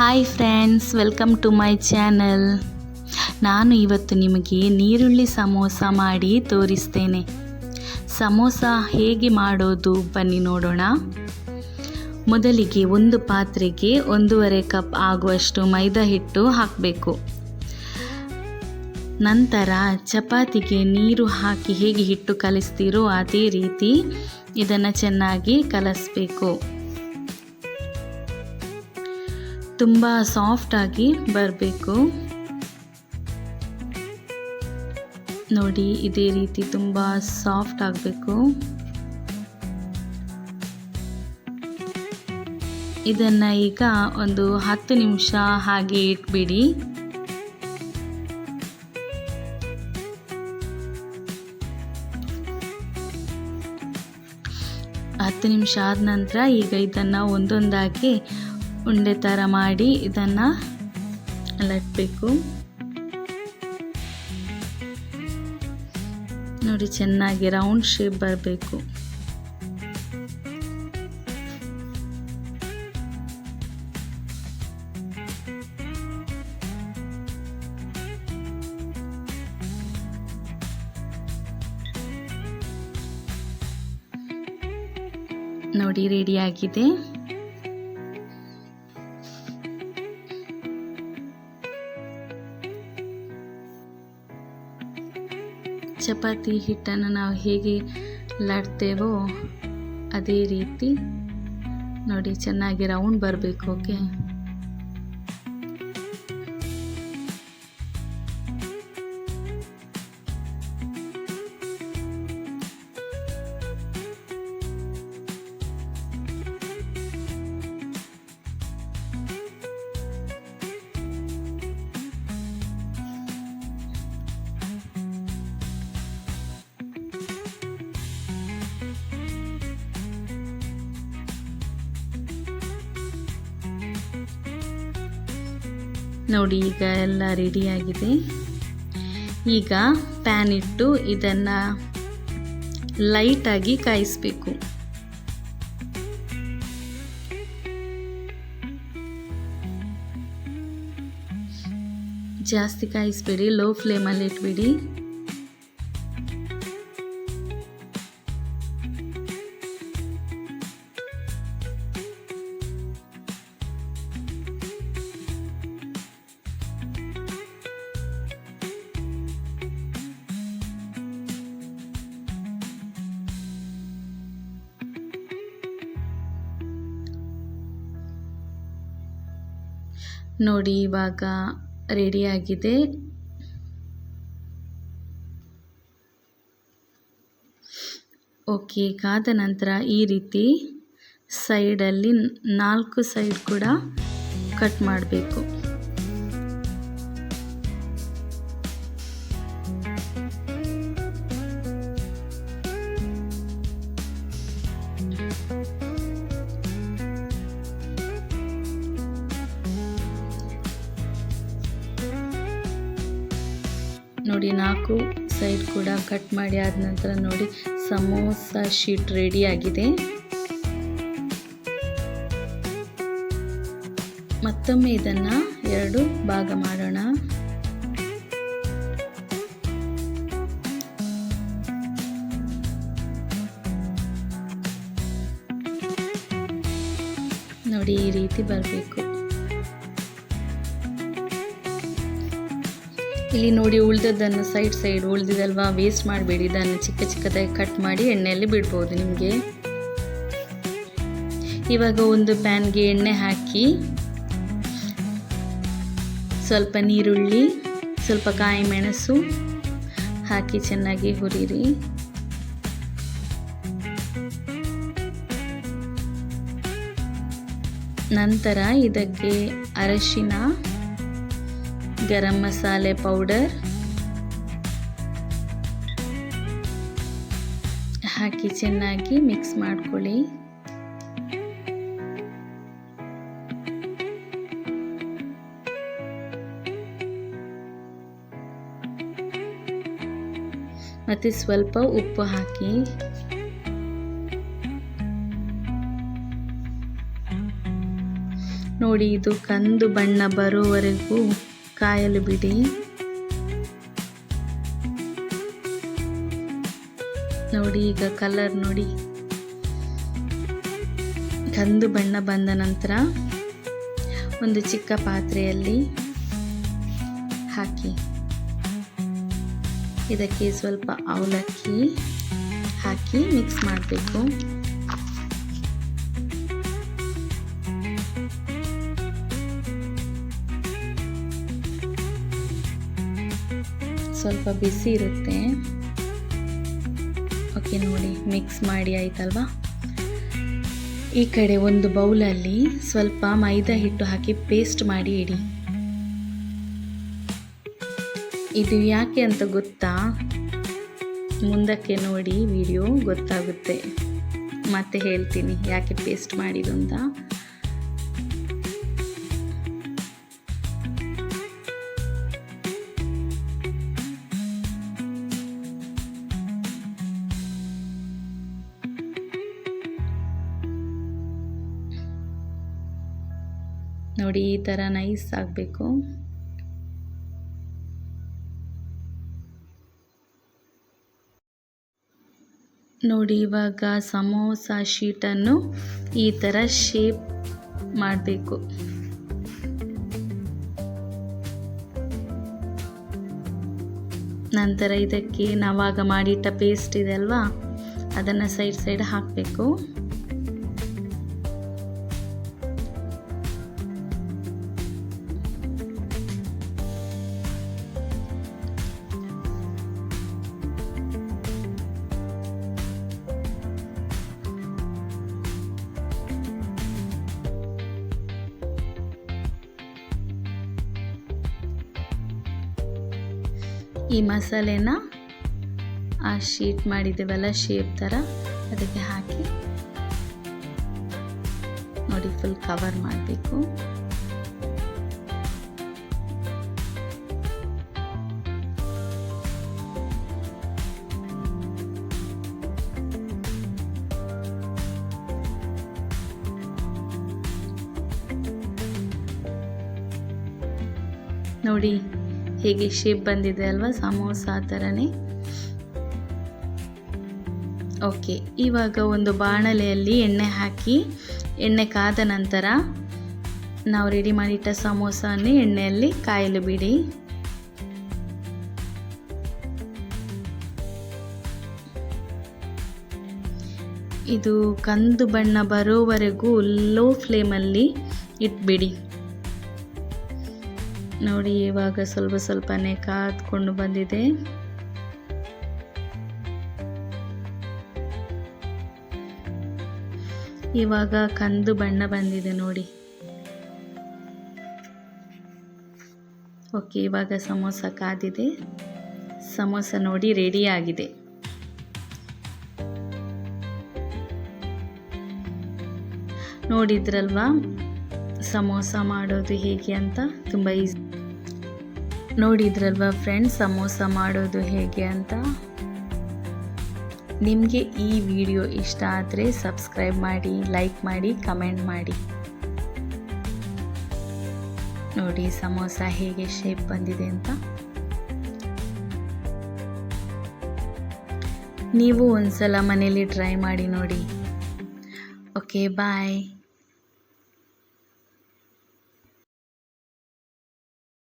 Hi friends welcome to my channel ನಾನು ಇವತ್ತು ನಿಮಗೆ ನೀರುಳ್ಳಿ ಸಮೋಸ ಮಾಡಿ ತೋರಿಸ್ತೇನೆ. ಸಮೋಸ ಹೇಗೆ ಮಾಡೋದು ಬನ್ನಿ ನೋಡೋಣ. ಮೊದಲಿಗೆ ಒಂದು ಪಾತ್ರೆಗೆ ಒಂದೂವರೆ ಕಪ್ ಆಗುವಷ್ಟು ಮೈದಾ ಹಿಟ್ಟು ಹಾಕಬೇಕು. ನಂತರ ಚಪಾತಿಗೆ ನೀರು ಹಾಕಿ ಹೇಗೆ ಹಿಟ್ಟು ಕಲಿಸ್ತೀರೋ ಅದೇ ರೀತಿ ಇದನ್ನು ಚೆನ್ನಾಗಿ ಕಲಿಸ್ಬೇಕು. ತುಂಬ ಸಾಫ್ಟಾಗಿ ಬರಬೇಕು. ನೋಡಿ, ಇದೇ ರೀತಿ ತುಂಬ ಸಾಫ್ಟ್ ಆಗಬೇಕು. ಇದನ್ನು ಈಗ ಒಂದು ಹತ್ತು ನಿಮಿಷ ಹಾಗೆ ಇಟ್ಬಿಡಿ. ಹತ್ತು ನಿಮಿಷ ಆದ ನಂತರ ಈಗ ಇದನ್ನು ಒಂದೊಂದಾಗಿ ಉಂಡೆ ಥರ ಮಾಡಿ ಇದನ್ನು ಲಟ್ಟಬೇಕು ನೋಡಿ ಚೆನ್ನಾಗಿ ರೌಂಡ್ ಶೇಪ್ ಬರಬೇಕು. ನೋಡಿ ರೆಡಿಯಾಗಿದೆ ಚಪಾತಿ ಹಿಟ್ಟನ್ನು ನಾವು ಹೇಗೆ ಲಾಡ್ತೇವೋ ಅದೇ ರೀತಿ ನೋಡಿ ಚೆನ್ನಾಗಿ ರೌಂಡ್ ಬರಬೇಕು ಓಕೆ ನೋಡಿ, ಈಗ ಎಲ್ಲ ರೆಡಿಯಾಗಿದೆ ಈಗ ಪ್ಯಾನ್ ಇಟ್ಟು ಇದನ್ನು ಲೈಟಾಗಿ ಕಾಯಿಸಬೇಕು. ಜಾಸ್ತಿ ಕಾಯಿಸ್ಬೇಡಿ ಲೋ ಫ್ಲೇಮಲ್ಲಿ ಇಟ್ಬಿಡಿ. ನೋಡಿ ಇವಾಗ ರೆಡಿಯಾಗಿದೆ ಓಕೆ ಕಾದ ನಂತರ ಈ ರೀತಿ ಸೈಡಲ್ಲಿ ನಾಲ್ಕು ಸೈಡ್ ಕೂಡ ಕಟ್ ಮಾಡಬೇಕು. ನೋಡಿ ನಾಲ್ಕು ಸೈಡ್ ಕೂಡ ಕಟ್ ಮಾಡಿ ಆದ ನಂತರ ನೋಡಿ ಸಮೋಸ ಶೀಟ್ ರೆಡಿ ಆಗಿದೆ. ಮತ್ತೊಮ್ಮೆ ಇದನ್ನ ಎರಡು ಭಾಗ ಮಾಡೋಣ. ನೋಡಿ ಈ ರೀತಿ ಬರಬೇಕು. ಇಲ್ಲಿ ನೋಡಿ ಉಳಿದದ್ದನ್ನು ಸೈಡ್ ಸೈಡ್ ಉಳ್ದಿದಲ್ವಾ ವೇಸ್ಟ್ ಮಾಡಬೇಡಿ. ಇದನ್ನು ಚಿಕ್ಕ ಚಿಕ್ಕದಾಗಿ ಕಟ್ ಮಾಡಿ ಎಣ್ಣೆಯಲ್ಲಿ ಬಿಡ್ಬೋದು ನಿಮಗೆ. ಇವಾಗ ಒಂದು ಪ್ಯಾನ್ಗೆ ಎಣ್ಣೆ ಹಾಕಿ ಸ್ವಲ್ಪ ನೀರುಳ್ಳಿ, ಸ್ವಲ್ಪ ಕಾಯಿ ಮೆಣಸು ಹಾಕಿ ಚೆನ್ನಾಗಿ ಹುರಿರಿ. ನಂತರ ಇದಕ್ಕೆ ಅರಶಿನ ಗರಂ ಮಸಾಲೆ ಪೌಡರ್ ಹಾಕಿ ಚೆನ್ನಾಗಿ ಮಿಕ್ಸ್ ಮಾಡ್ಕೊಳ್ಳಿ. ಮತ್ತು ಸ್ವಲ್ಪ ಉಪ್ಪು ಹಾಕಿ. ನೋಡಿ, ಇದು ಕಂದು ಬಣ್ಣ ಬರೋವರೆಗೂ ಕಾಯಲು ಬಿಡಿ. ನೋಡಿ ಈಗ ಕಲರ್ ನೋಡಿ. ಕಂದು ಬಣ್ಣ ಬಂದ ನಂತರ ಒಂದು ಚಿಕ್ಕ ಪಾತ್ರೆಯಲ್ಲಿ ಹಾಕಿ. ಇದಕ್ಕೆ ಸ್ವಲ್ಪ ಅವಲಕ್ಕಿ ಹಾಕಿ ಮಿಕ್ಸ್ ಮಾಡಬೇಕು. ಸ್ವಲ್ಪ ಬಿಸಿ ಇರುತ್ತೆ. ಓಕೆ ನೋಡಿ ಮಿಕ್ಸ್ ಮಾಡಿ ಆಯ್ತಲ್ವಾ? ಈ ಕಡೆ ಒಂದು ಬೌಲಲ್ಲಿ ಸ್ವಲ್ಪ ಮೈದಾ ಹಿಟ್ಟು ಹಾಕಿ ಪೇಸ್ಟ್ ಮಾಡಿ ಇಡಿ. ಇದು ಯಾಕೆ ಅಂತ ಗೊತ್ತಾ? ಮುಂದಕ್ಕೆ ನೋಡಿ ವಿಡಿಯೋ ಗೊತ್ತಾಗುತ್ತೆ. ಮತ್ತೆ ಹೇಳ್ತೀನಿ ಯಾಕೆ ಪೇಸ್ಟ್ ಮಾಡಿದ್ದು ಅಂತ. ನೋಡಿ, ಈ ಥರ ನೈಸ್ ಆಗಬೇಕು. ನೋಡಿ, ಇವಾಗ ಸಮೋಸ ಶೀಟನ್ನು ಈ ಥರ ಶೇಪ್ ಮಾಡಬೇಕು. ನಂತರ ಇದಕ್ಕೆ ನಾವಾಗ ಮಾಡಿಟ್ಟ ಪೇಸ್ಟ್ ಇದೆ ಅಲ್ವಾ? ಅದನ್ನು ಸೈಡ್ ಸೈಡ್ ಹಾಕಬೇಕು. ಈ ಮಸಾಲೆನ ಆ ಶೀಟ್ ಮಾಡಿದ್ದೇವಲ್ಲ ಶೇಪ್ ಥರ ಅದಕ್ಕೆ ಹಾಕಿ ನೋಡಿ ಫುಲ್ ಕವರ್ ಮಾಡಬೇಕು. ನೋಡಿ ಹೇಗೆ ಶೇಪ್ ಬಂದಿದೆ ಅಲ್ವಾ? ಸಮೋಸ ಆ ಥರನೇ. ಓಕೆ ಇವಾಗ ಒಂದು ಬಾಣಲೆಯಲ್ಲಿ ಎಣ್ಣೆ ಹಾಕಿ, ಎಣ್ಣೆ ಕಾದ ನಂತರ ನಾವು ರೆಡಿ ಮಾಡಿಟ್ಟ ಸಮೋಸನೇ ಎಣ್ಣೆಯಲ್ಲಿ ಕಾಯಲು ಬಿಡಿ. ಇದು ಕಂದು ಬಣ್ಣ ಬರೋವರೆಗೂ ಲೋ ಫ್ಲೇಮಲ್ಲಿ ಇಟ್ಬಿಡಿ. ನೋಡಿ, ಇವಾಗ ಸ್ವಲ್ಪ ಸ್ವಲ್ಪನೇ ಕಾದ್ಕೊಂಡು ಬಂದಿದೆ. ಇವಾಗ ಕಂದು ಬಣ್ಣ ಬಂದಿದೆ ನೋಡಿ. ಓಕೆ, ಇವಾಗ ಸಮೋಸ ಕಾದಿದೆ. ಸಮೋಸ ನೋಡಿ, ರೆಡಿ ಆಗಿದೆ. ನೋಡಿದ್ರಲ್ವಾ? ಸಮೋಸ ಮಾಡೋದು ಹೇಗೆ ಅಂತ? ತುಂಬ ಈಸಿ. ನೋಡಿದ್ರಲ್ವಾ ಫ್ರೆಂಡ್ಸ್ ಸಮೋಸ ಮಾಡೋದು ಹೇಗೆ ಅಂತ? ನಿಮಗೆ ಈ ವಿಡಿಯೋ ಇಷ್ಟ ಆದರೆ ಸಬ್ಸ್ಕ್ರೈಬ್ ಮಾಡಿ ಲೈಕ್ ಮಾಡಿ ಕಮೆಂಟ್ ಮಾಡಿ. ನೋಡಿ ಸಮೋಸ ಹೇಗೆ ಶೇಪ್ ಬಂದಿದೆ ಅಂತ. ನೀವು ಒಂದ್ಸಲ ಮನೇಲಿ ಟ್ರೈ ಮಾಡಿ ನೋಡಿ. Okay bye